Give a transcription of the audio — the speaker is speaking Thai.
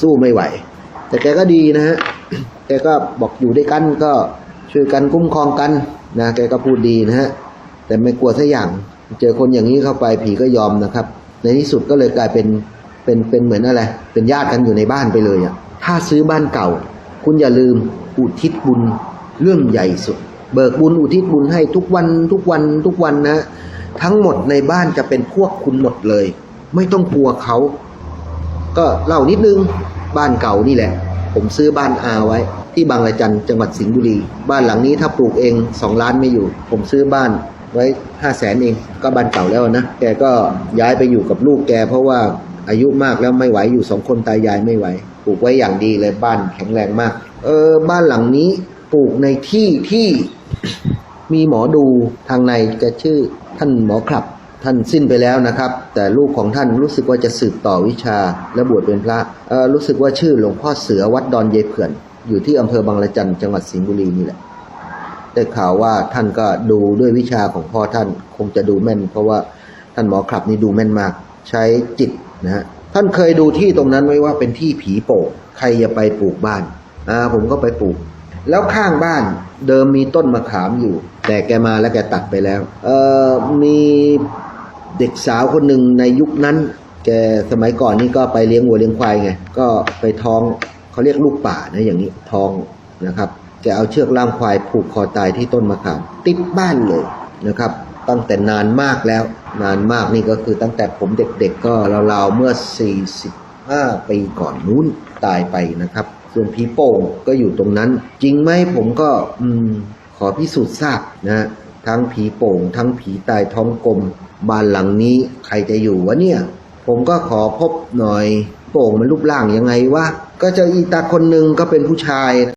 สู้ไม่ไหว แต่แกก็ดีนะฮะแกก็บอกอยู่ด้วยกันก็ช่วยกันคุ้มครองกันนะแกก็พูดดีนะฮะแต่ไม่กลัวสักอย่าง เจอคนอย่างนี้เข้าไปผีก็ยอมนะครับ ในที่สุดก็เลยกลายเป็นเป็นเป็นเหมือนอะไร เป็นญาติกันอยู่ในบ้านไปเลยอะ่ะถ้าซื้อบ้านเก่า คุณอย่าลืมอุทิศบุญเรื่องใหญ่สุด เบิกบุญอุทิศบุญให้ทุกวันทุกวันทุกวันนะ ทั้งหมดในบ้านจะเป็นพวกคุณหมดเลย ไม่ต้องกลัวเขา ก็เล่านิดนึงบ้านเก่านี่แหละ ผมซื้อบ้านอาไว้ ที่บางระจันจังหวัดสิงห์บุรี บ้านหลังนี้ถ้าปลูกเองสองล้านไม่อยู่ ผมซื้อบ้านไว้ห้าแสนเอง ก็บ้านเก่าแล้วนะแกก็ย้ายไปอยู่กับลูกแก เพราะว่าอายุมากแล้วไม่ไหวอยู่สองคนตายายไม่ไหวปลูกไว้อย่างดีเลยบ้านแข็งแรงมาก เออบ้านหลังนี้ปลูกในที่ที่มีหมอดูทางในจะชื่อท่านหมอครับ ท่านสิ้นไปแล้วนะครับ แต่ลูกของท่านรู้สึกว่าจะสืบต่อวิชาและบวชเป็นพระรู้สึกว่าชื่อหลวงพ่อเสือวัดดอนเยเขื่อน อยู่ที่อำเภอบางละจันจังหวัดสิงห์บุรีนี่แหละได้ข่าวว่าท่านก็ดูด้วยวิชาของพ่อท่านคงจะดูแม่น เพราะว่าท่านหมอครับนี่ดูแม่นมาก ใช้จิตนะฮะท่านเคยดูที่ตรงนั้นไว้ว่าเป็นที่ผีโป่งใครจะไปปลูกบ้านอ่าผมก็ไปปลูก แล้วข้างบ้านเดิมมีต้นมะขามอยู่ แต่แกมาแล้วแกตัดไปแล้วเอ่อมี เด็กสาวคนหนึ่งในยุคนั้น แกสมัยก่อนนี่ก็ไปเลี้ยงวัวเลี้ยงควายไง ก็ไปท้องเขาเรียกลูกป่านะอย่างนี้ท้องนะครับ แกเอาเชือกล่ามควายผูกคอตายที่ต้นมะขาม ติดบ้านเลยนะครับ ตั้งแต่นานมากแล้ว นานมากนี่ก็คือตั้งแต่ผมเด็กๆก็ราวๆเมื่อ 45 ปีก่อนนู้นตายไปนะครับ ส่วนผีโป่งก็อยู่ตรงนั้น จริงไหมผมก็อืมขอพิสูจน์ทราบนะ ทั้งผีโป่ง ทั้งผีตายท้องกลมบ้านหลังนี้ใครจะอยู่วะเนี่ย ผมก็ขอพบหน่อย โป่งมันรูปร่างยังไงวะก็เจออีตาคนหนึ่งก็เป็นผู้ชาย